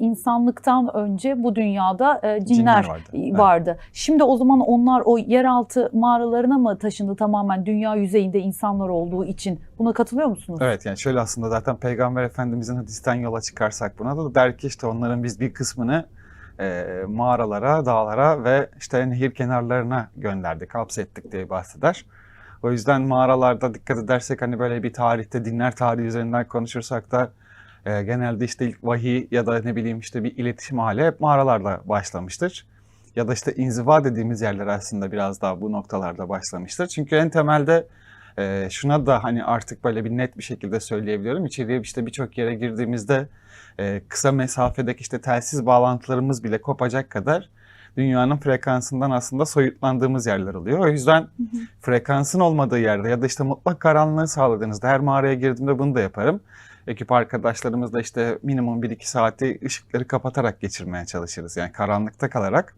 insanlıktan önce bu dünyada e, cinler, Cinler vardı, e, evet. vardı. Şimdi o zaman onlar o yeraltı mağaralarına mı taşındı tamamen dünya yüzeyinde insanlar olduğu için? Buna katılıyor musunuz? Evet yani şöyle aslında zaten Peygamber Efendimizin hadisten yola çıkarsak buna da der ki işte onların biz bir kısmını e, mağaralara, dağlara ve işte nehir kenarlarına gönderdik, hapsettik diye bahseder. O yüzden mağaralarda dikkat edersek hani böyle bir tarihte dinler tarihi üzerinden konuşursak da e, genelde işte ilk vahiy ya da ne bileyim işte bir iletişim hali hep mağaralarla başlamıştır. Ya da işte inziva dediğimiz yerler aslında biraz daha bu noktalarda başlamıştır. Çünkü en temelde e, şuna da hani artık böyle bir net bir şekilde söyleyebiliyorum. İçeriye işte birçok yere girdiğimizde e, kısa mesafedeki işte telsiz bağlantılarımız bile kopacak kadar dünyanın frekansından aslında soyutlandığımız yerler oluyor. O yüzden frekansın olmadığı yerde ya da işte mutlak karanlığı sağladığınızda her mağaraya girdiğimde bunu da yaparım. Ekip arkadaşlarımızla işte minimum 1-2 saati ışıkları kapatarak geçirmeye çalışırız. Yani karanlıkta kalarak.